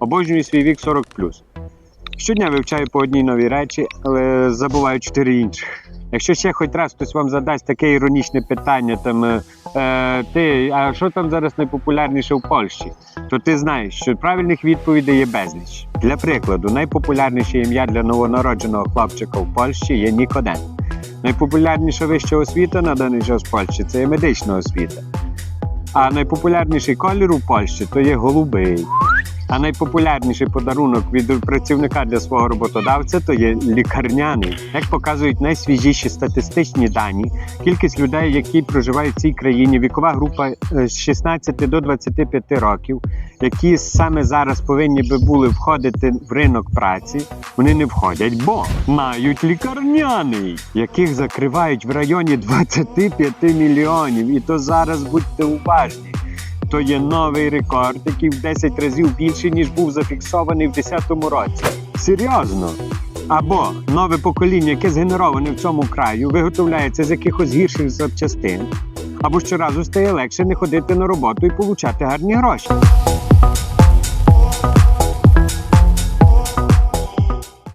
Обожнюю свій вік 40 Щодня вивчаю по одній новій речі, але забуваю чотири інших. Якщо ще хоч раз хтось вам задасть таке іронічне питання, там е, е, ти, а що там зараз найпопулярніше в Польщі, то ти знаєш, що правильних відповідей є безліч. Для прикладу, найпопулярніше ім'я для новонародженого хлопчика в Польщі є Нікодем. Найпопулярніша вища освіта на даний час в Польщі це є медична освіта. А найпопулярніший колір у Польщі то є голубий. А найпопулярніший подарунок від працівника для свого роботодавця то є лікарняний. Як показують найсвіжіші статистичні дані, кількість людей, які проживають в цій країні, вікова група е, з 16 до 25 років, які саме зараз повинні би були входити в ринок праці, вони не входять, бо мають лікарняний, яких закривають в районі 25 мільйонів. І то зараз будьте уважні. То є новий рекорд, який в 10 разів більше, ніж був зафіксований в 2010 році. Серйозно. Або нове покоління, яке згенероване в цьому краю, виготовляється з якихось гірших запчастин, або щоразу стає легше не ходити на роботу і получати гарні гроші.